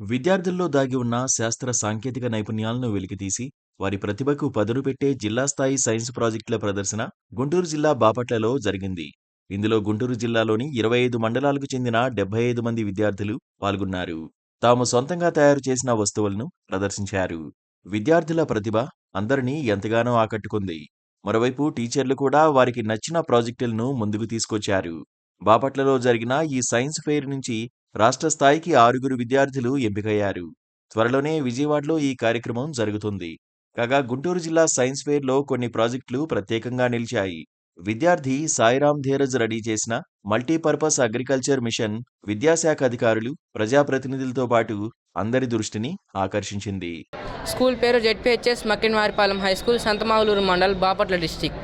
విద్యార్థుల్లో దాగి ఉన్న శాస్త్ర సాంకేతిక నైపుణ్యాలను వెలికితీసి వారి ప్రతిభకు పదును పెట్టే జిల్లా స్థాయి సైన్స్ ప్రాజెక్టుల ప్రదర్శన గుంటూరు జిల్లా బాపట్లలో జరిగింది. ఇందులో గుంటూరు జిల్లాలోని ఇరవై ఐదు మండలాలకు చెందిన డెబ్బై ఐదు మంది విద్యార్థులు పాల్గొన్నారు. తాము సొంతంగా తయారు చేసిన వస్తువులను ప్రదర్శించారు. విద్యార్థుల ప్రతిభ అందరినీ ఎంతగానో ఆకట్టుకుంది. మరోవైపు టీచర్లు కూడా వారికి నచ్చిన ప్రాజెక్టులను ముందుకు తీసుకొచ్చారు. బాపట్లలో జరిగిన ఈ సైన్స్ ఫెయిర్ నుంచి రాష్ట్ర స్థాయికి ఆరుగురు విద్యార్థులు ఎంపికయ్యారు. త్వరలోనే విజయవాడలో ఈ కార్యక్రమం జరుగుతుంది. కాగా గుంటూరు జిల్లా సైన్స్ ఫెయిర్లో కొన్ని ప్రాజెక్టులు ప్రత్యేకంగా నిలిచాయి. విద్యార్థి సాయిరామ్ ధీరజ్ రెడీ చేసిన మల్టీపర్పస్ అగ్రికల్చర్ మిషన్ విద్యాశాఖ అధికారులు ప్రజాప్రతినిధులతో పాటు అందరి దృష్టిని ఆకర్షించింది. స్కూల్ పేరు ZPHS Makkinavaripalem high school Santhamaguluru mandal Bapatla district.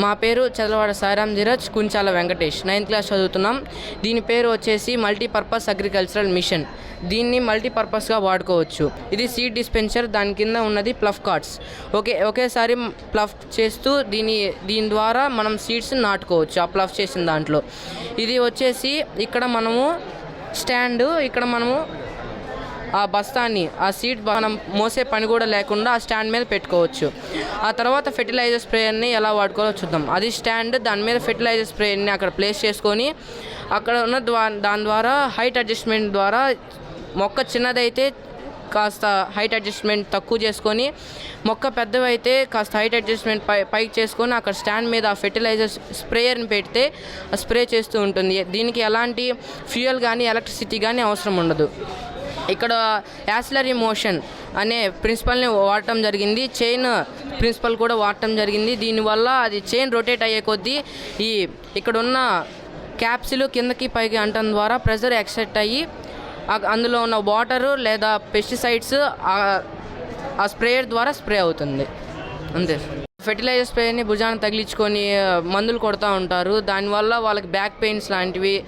మా పేరు చదలవాడ సాయిరామ్ ధీరజ్ కుంచాల వెంకటేష్. నైన్త్ క్లాస్ చదువుతున్నాం. దీని పేరు వచ్చేసి మల్టీపర్పస్ అగ్రికల్చరల్ మిషన్ దీన్ని మల్టీపర్పస్గా వాడుకోవచ్చు. ఇది సీడ్ డిస్పెన్సర్ దాని కింద ఉన్నది ప్లఫ్ కార్డ్స్. ఓకే ఒకేసారి ప్లఫ్ చేస్తూ దీని దీని ద్వారా మనం సీడ్స్ నాటుకోవచ్చు ఆ ప్లఫ్ చేసిన దాంట్లో. ఇది వచ్చేసి ఇక్కడ మనము స్టాండ్ ఇక్కడ మనము ఆ బస్తాన్ని ఆ సీట్ మనం మోసే పని కూడా లేకుండా ఆ స్టాండ్ మీద పెట్టుకోవచ్చు. ఆ తర్వాత ఫెర్టిలైజర్ స్ప్రేయర్ని ఎలా వాడుకోవాలో చూద్దాం. అది స్టాండ్ దాని మీద ఫెర్టిలైజర్ స్ప్రేయర్ని అక్కడ ప్లేస్ చేసుకొని అక్కడ ఉన్న ద్వా దాని ద్వారా హైట్ అడ్జస్ట్మెంట్ ద్వారా మొక్క చిన్నదైతే కాస్త హైట్ అడ్జస్ట్మెంట్ తక్కువ చేసుకొని మొక్క పెద్దవైతే కాస్త హైట్ అడ్జస్ట్మెంట్ పై పైకి చేసుకొని అక్కడ స్టాండ్ మీద ఆ ఫెర్టిలైజర్ స్ప్రేయర్ని పెడితే ఆ స్ప్రే చేస్తూ ఉంటుంది. దీనికి ఎలాంటి ఫ్యూయల్ కానీ ఎలక్ట్రిసిటీ కానీ అవసరం ఉండదు. ఇక్కడ యాసిలరీ మోషన్ అనే ప్రిన్సిపల్ని వాడటం జరిగింది. చైన్ ప్రిన్సిపల్ కూడా వాడటం జరిగింది. దీనివల్ల అది చైన్ రొటేట్ అయ్యే కొద్దీ ఈ ఇక్కడ ఉన్న క్యాప్సిల్ కిందకి పైకి అంటం ద్వారా ప్రెజర్ ఎక్సెట్ అయ్యి అందులో ఉన్న వాటరు లేదా పెస్టిసైడ్స్ ఆ స్ప్రేయర్ ద్వారా స్ప్రే అవుతుంది. అంతే. ఫెర్టిలైజర్ స్ప్రేని భుజాన్ని తగిలించుకొని మందులు కొడుతూ ఉంటారు. దానివల్ల వాళ్ళకి బ్యాక్ పెయిన్స్ లాంటివి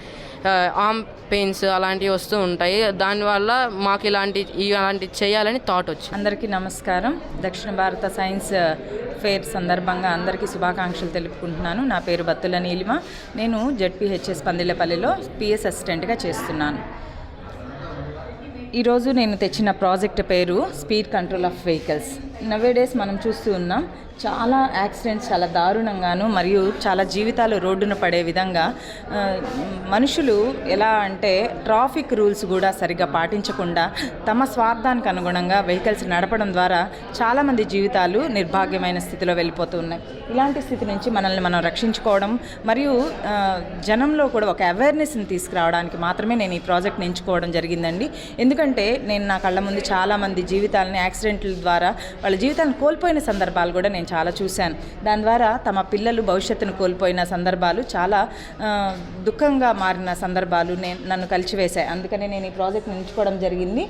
ఆర్మ్ పెయిన్స్ అలాంటివి వస్తూ ఉంటాయి. దానివల్ల మాకు ఇలాంటి ఇలాంటి చేయాలని థాట్ వచ్చింది. అందరికీ నమస్కారం. దక్షిణ భారత సైన్స్ ఫేర్ సందర్భంగా అందరికీ శుభాకాంక్షలు తెలుపుకుంటున్నాను. నా పేరు బత్తుల నీలిమ. నేను జెడ్పీహెచ్ఎస్ పందిలపల్లిలో పిఎస్ అసిస్టెంట్గా చేస్తున్నాను. ఈరోజు నేను తెచ్చిన ప్రాజెక్ట్ పేరు speed control of vehicles. Nowadays మనం చూస్తూ ఉన్నాం. చాలా యాక్సిడెంట్స్ చాలా దారుణంగాను మరియు చాలా జీవితాలు రోడ్డున పడే విధంగా మనుషులు ఎలా అంటే ట్రాఫిక్ రూల్స్ కూడా సరిగ్గా పాటించకుండా తమ స్వార్థానికి అనుగుణంగా వెహికల్స్ నడపడం ద్వారా చాలామంది జీవితాలు నిర్భాగ్యమైన స్థితిలో వెళ్ళిపోతూ ఉన్నాయి. ఇలాంటి స్థితి నుంచి మనల్ని మనం రక్షించుకోవడం మరియు జనంలో కూడా ఒక అవేర్నెస్ని తీసుకురావడానికి మాత్రమే నేను ఈ ప్రాజెక్ట్ని ఎంచుకోవడం జరిగిందండి. ఎందుకంటే నేను నా కళ్ళ ముందు చాలామంది జీవితాలని యాక్సిడెంట్ల ద్వారా వాళ్ళ జీవితాలను కోల్పోయిన సందర్భాలు కూడా నేను చాలా చూశాను. దాని ద్వారా తమ పిల్లలు భవిష్యత్తును కోల్పోయిన సందర్భాలు చాలా దుఃఖంగా మారిన సందర్భాలు నేను నన్ను కలిచివేశాయి. అందుకనే నేను ఈ ప్రాజెక్ట్ నిలుచుకోవడం జరిగింది.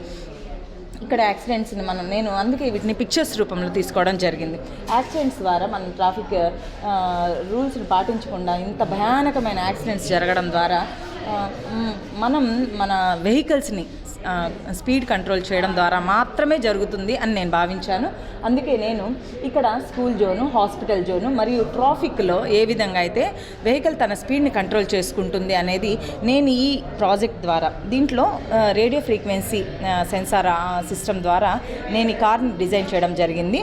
ఇక్కడ యాక్సిడెంట్స్ని మనం నేను అందుకే వీటిని పిక్చర్స్ రూపంలో తీసుకోవడం జరిగింది. యాక్సిడెంట్స్ ద్వారా మనం ట్రాఫిక్ రూల్స్ని పాటించకుండా ఇంత భయానకమైన యాక్సిడెంట్స్ జరగడం ద్వారా మనం మన వెహికల్స్ని స్పీడ్ కంట్రోల్ చేయడం ద్వారా మాత్రమే జరుగుతుంది అని నేను భావించాను. అందుకే నేను ఇక్కడ స్కూల్ జోను హాస్పిటల్ జోను మరియు ట్రాఫిక్లో ఏ విధంగా అయితే వెహికల్ తన స్పీడ్ని కంట్రోల్ చేసుకుంటుంది అనేది నేను ఈ ప్రాజెక్ట్ ద్వారా దీంట్లో రేడియో ఫ్రీక్వెన్సీ సెన్సార్ సిస్టమ్ ద్వారా నేను ఈ కార్ని డిజైన్ చేయడం జరిగింది.